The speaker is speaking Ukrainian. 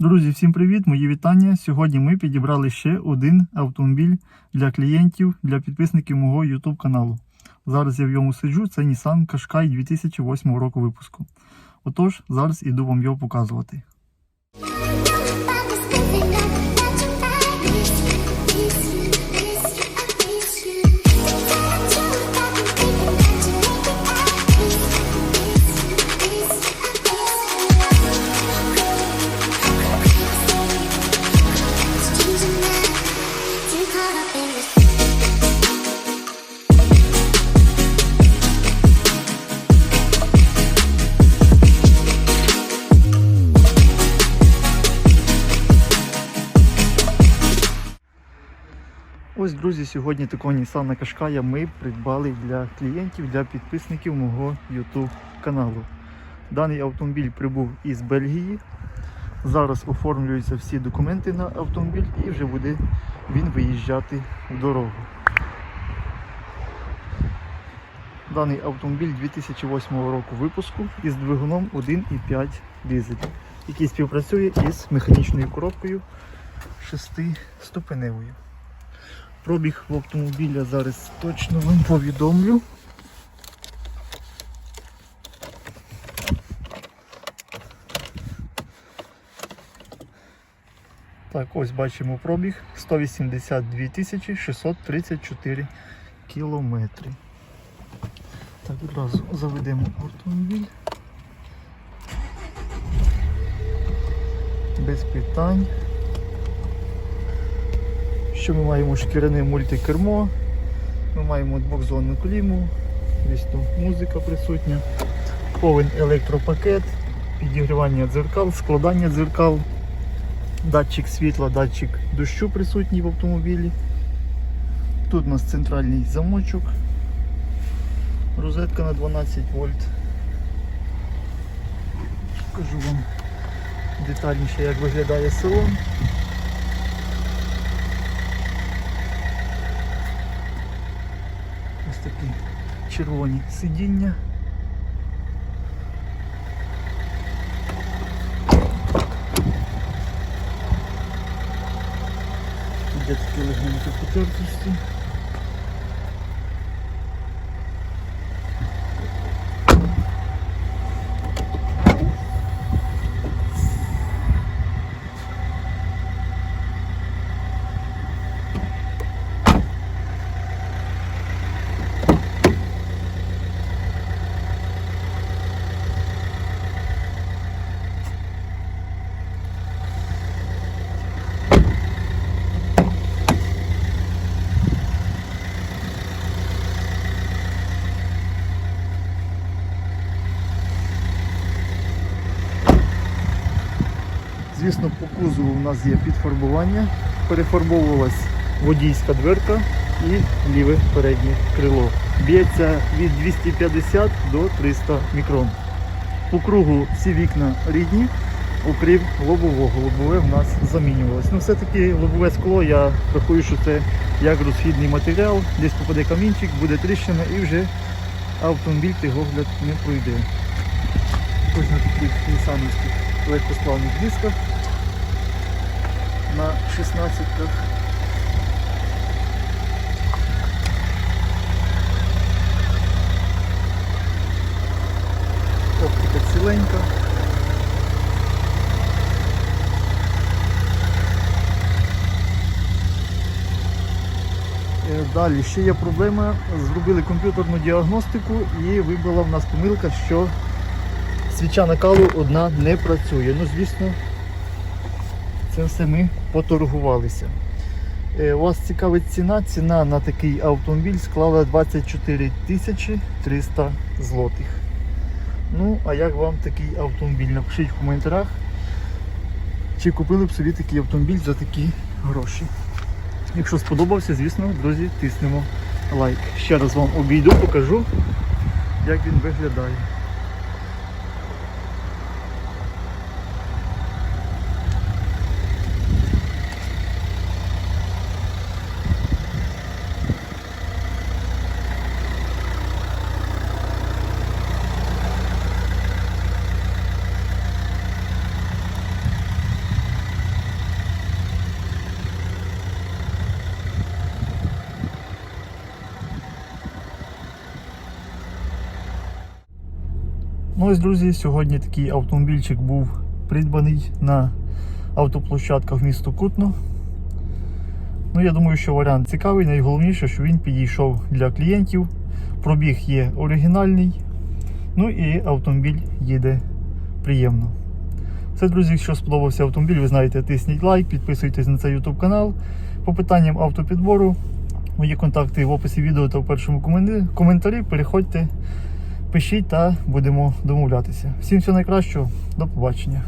Друзі, всім привіт! Мої вітання. Сьогодні ми підібрали ще один автомобіль для клієнтів, для підписників мого YouTube каналу. Зараз я в ньому сиджу. Це Nissan Qashqai 2008 року випуску. Отож, зараз іду вам його показувати. Ось, друзі, сьогодні такого Nissan Qashqai ми придбали для клієнтів, для підписників мого YouTube каналу. Даний автомобіль прибув із Бельгії. Зараз оформлюються всі документи на автомобіль і вже буде він виїжджати в дорогу. Даний автомобіль 2008 року випуску із двигуном 1,5 дизель, який співпрацює із механічною коробкою 6-ступеневою. Пробіг в автомобіля зараз точно вам повідомлю. Так, ось бачимо пробіг 182 тисячі 634 кілометри. Так, одразу заведемо автомобіль. Без питань. Що ми маємо шкіряне мультикермо, ми маємо двохзонну кліму, звісно, музика присутня, повен електропакет, підігрівання дзеркал, складання дзеркал, датчик світла, датчик дощу присутній в автомобілі. Тут у нас центральний замочок, розетка на 12 вольт. Покажу вам детальніше, як виглядає салон. Такі червоні сидіння. Тут є такі легенькі потертості. Звісно, по кузову у нас є підфарбування, перефарбовувалась водійська дверка і ліве переднє крило. Б'ється від 250 до 300 мікрон. По кругу всі вікна рідні, окрім лобового. Лобове в нас замінювалось. Ну, все-таки лобове скло, я рахую, що це як розхідний матеріал, десь попаде камінчик, буде тріщина і вже автомобіль тигогляд не пройде. Ось на таких нісанівських легкосплавних дисках на 16-ках. Оптика ціленька. Е, Далі ще є проблема. Зробили комп'ютерну діагностику і вибила в нас помилка, що свіча накалу одна не працює. Ну, звісно, це все ми поторгувалися. Е, Вас цікавить ціна. Ціна на такий автомобіль склала 24 тисячі 300 злотих. Ну, а як вам такий автомобіль? Напишіть в коментарях, чи купили б собі такий автомобіль за такі гроші. Якщо сподобався, звісно, друзі, тиснемо лайк. Ще раз вам обійду, покажу, як він виглядає. Ось, друзі, сьогодні такий автомобільчик був придбаний на автоплощадках міста Кутно. Ну, я думаю, що варіант цікавий. Найголовніше, що він підійшов для клієнтів. Пробіг є оригінальний. Ну і автомобіль їде приємно. Це, друзі, якщо сподобався автомобіль, ви знаєте, тисніть лайк, підписуйтесь на цей YouTube канал. По питанням автопідбору, мої контакти в описі відео та в першому коментарі. Переходьте, пишіть та будемо домовлятися. Всім всього найкращого, до побачення.